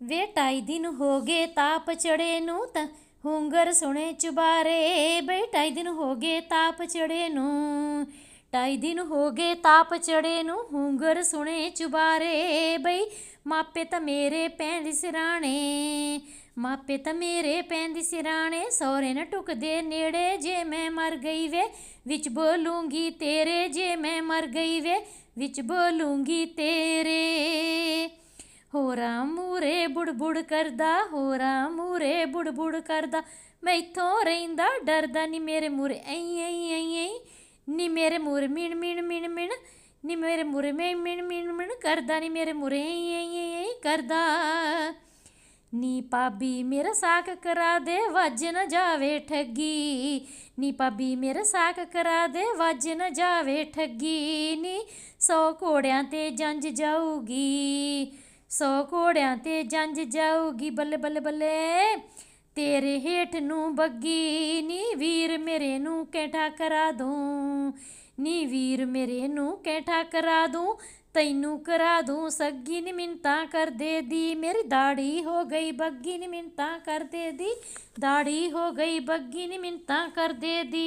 ਵੇ ਢਾਈ ਦਿਨ ਹੋ ਗਏ ਤਾਪ ਚੜੇ ਨੂੰ ਤਾਂ ਹੁੰਗਰ ਸੁਣੇ ਚੁਬਾਰੇ। ਬਈ ਢਾਈ ਦਿਨ ਹੋ ਗਏ ਤਾਪ ਚੜੇ ਨੂੰ, ਢਾਈ ਦਿਨ ਹੋ ਗਏ ਤਾਪ ਚੜੇ ਨੂੰ, ਹੁੰਗਰ ਸੁਣੇ ਚੁਬਾਰੇ। ਬਈ ਮਾਪੇ ਤਾਂ ਮੇਰੇ ਪੈਂਦੀ ਸਿਰਾਣੇ, ਮਾਪੇ ਤਾਂ ਮੇਰੇ ਪੈਂਦੀ ਸਿਰਾਣੇ, ਸਹੁਰੇ ਨਾ ਟੁਕਦੇ ਨੇੜੇ, ਜੇ ਮੈਂ ਮਰ ਗਈ ਵੇ ਵਿੱਚ ਬੋਲੂੰਗੀ ਤੇਰੇ, ਜੇ ਮੈਂ ਮਰ ਗਈ ਵੇ ਵਿੱਚ ਬੋਲੂੰਗੀ ਤੇਰੇ। ਹੋਰਾਂ ਮੂਰੇ ਬੁੜਬੁੜ ਕਰਦਾ, ਹੋਰਾਂ ਮੂਰੇ ਬੁੜਬੁੜ ਕਰਦਾ। ਮੈਥੋਂ ਰਹਿੰਦਾ, ਡਰਦਾ ਨੀ ਮੇਰੇ ਮੂਰੇ ਐਂ ਐਂ ਐਂ ਐਂ। ਨੀ ਮੇਰੇ ਮੂਰੇ ਮਿਣ ਮਿਣ ਮਿਣ ਮਿਣ। ਨੀ ਮੇਰੇ ਮੂਰੇ ਮੈਂ ਮਿਣ ਮਿਣ ਮਿਣ। ਕਰਦਾ ਨੀ ਮੇਰੇ ਮੂਰੇ ਐਂ ਐਂ ਐਂ ਕਰਦਾ। ਨੀ ਭਾਬੀ ਮੇਰਾ ਸਾਕ ਕਰਾ ਦੇ, ਵੱਜ ਨਾ ਜਾਵੇ ਠੱਗੀ। ਨੀ ਭਾਬੀ ਮੇਰਾ ਸਾਕ ਕਰਾ ਦੇ, ਵੱਜ ਨਾ ਜਾਵੇ ਠੱਗੀ। ਨੀ ਸੌ ਘੋੜਿਆਂ ਤੇ ਜੰਜ ਜਾਊਗੀ। ਸੌ ਘੋੜਿਆਂ ਤੇ ਜੰਜ ਜਾਊਗੀ ਬੱਲੇ ਬੱਲੇ ਬੱਲੇ। ਤੇਰੇ ਹੇਠ ਨੂੰ ਬੱਗੀ, ਨੀ ਵੀਰ ਮੇਰੇ ਨੂੰ ਕੈਠਾ ਕਰਾ ਦੂੰ। ਨੀ ਵੀਰ ਮੇਰੇ ਨੂੰ ਕੈਠਾ ਕਰਾ ਦੂੰ, ਤੈਨੂੰ ਕਰਾ ਦੂੰ। ਸੱਗੀ ਨੀ ਮਿੰਤਾ ਕਰਦੇ ਦੀ ਮੇਰੀ ਦਾੜੀ ਹੋ ਗਈ ਬੱਗੀ ਨੀ ਮਿੰਤਾ ਕਰਦੇ ਦੀ ਦਾੜੀ ਹੋ ਗਈ ਬੱਗੀ ਨੀ ਮਿੰਤਾ ਕਰਦੇ ਦੀ